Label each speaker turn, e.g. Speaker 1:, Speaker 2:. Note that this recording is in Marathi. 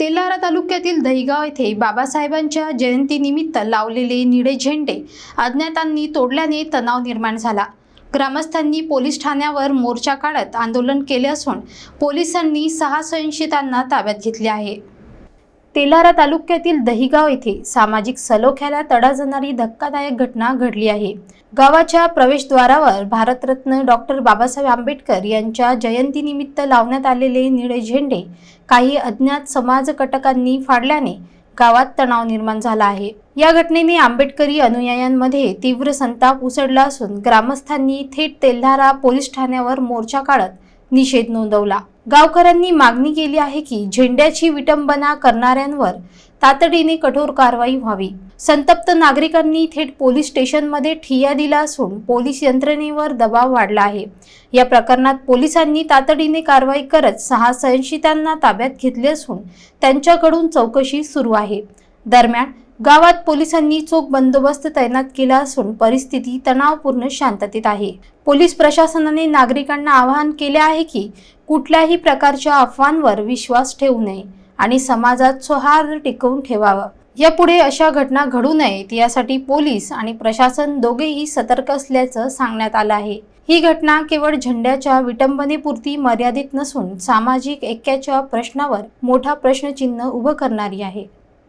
Speaker 1: तेलारा तालुक्यातील दहिगाव येथे बाबासाहेबांच्या जयंतीनिमित्त लावलेले निळे झेंडे अज्ञातांनी तोडल्याने तणाव निर्माण झाला. ग्रामस्थांनी पोलीस ठाण्यावर मोर्चा काढत आंदोलन केले असून पोलिसांनी सहा संशयितांना ताब्यात घेतले आहे. तेल्हारा तालुक्यातील दहिगाव येथे सामाजिक सलोख्याला तडा जाणारी धक्कादायक घटना घडली आहे. गावाच्या प्रवेशद्वारावर भारतरत्न डॉक्टर बाबासाहेब आंबेडकर यांच्या जयंतीनिमित्त लावण्यात आलेले निळे झेंडे काही अज्ञात समाजकटकांनी फाडल्याने गावात तणाव निर्माण झाला आहे. या घटनेने आंबेडकरी अनुयायांमध्ये तीव्र संताप उसळला असून ग्रामस्थांनी थेट तेल्हारा पोलीस ठाण्यावर मोर्चा काढत निषेध नोंदवला. गावकऱ्यांनी मागणी केली आहे की झेंड्याची विटंबना करणाऱ्यांवर तातडीने कठोर कारवाई व्हावी. संतप्त नागरिकांनी थेट पोलीस स्टेशनमध्ये ठिय्या दिला असून पोलीस यंत्रणेवर दबाव वाढला आहे. या प्रकरणात पोलिसांनी तातडीने कारवाई करत सहा संशयितांना ताब्यात घेतले असून त्यांच्याकडून चौकशी सुरू आहे. दरम्यान गावात पोलिसांनी चोख बंदोबस्त तैनात केला असून परिस्थिती तणावपूर्ण शांततेत आहे. पोलीस प्रशासनाने नागरिकांना आवाहन केले आहे की कुठल्याही प्रकारच्या अफवांवर विश्वास ठेवू नये आणि समाजात सौहार्द टिकवून ठेवावं. यापुढे अशा घटना घडू नयेत यासाठी पोलीस आणि प्रशासन दोघेही सतर्क असल्याचं सांगण्यात आलं आहे. ही घटना केवळ झेंड्याच्या विटंबनेपुरती मर्यादित नसून सामाजिक ऐक्याच्या प्रश्नावर मोठा प्रश्नचिन्ह उभं करणारी आहे.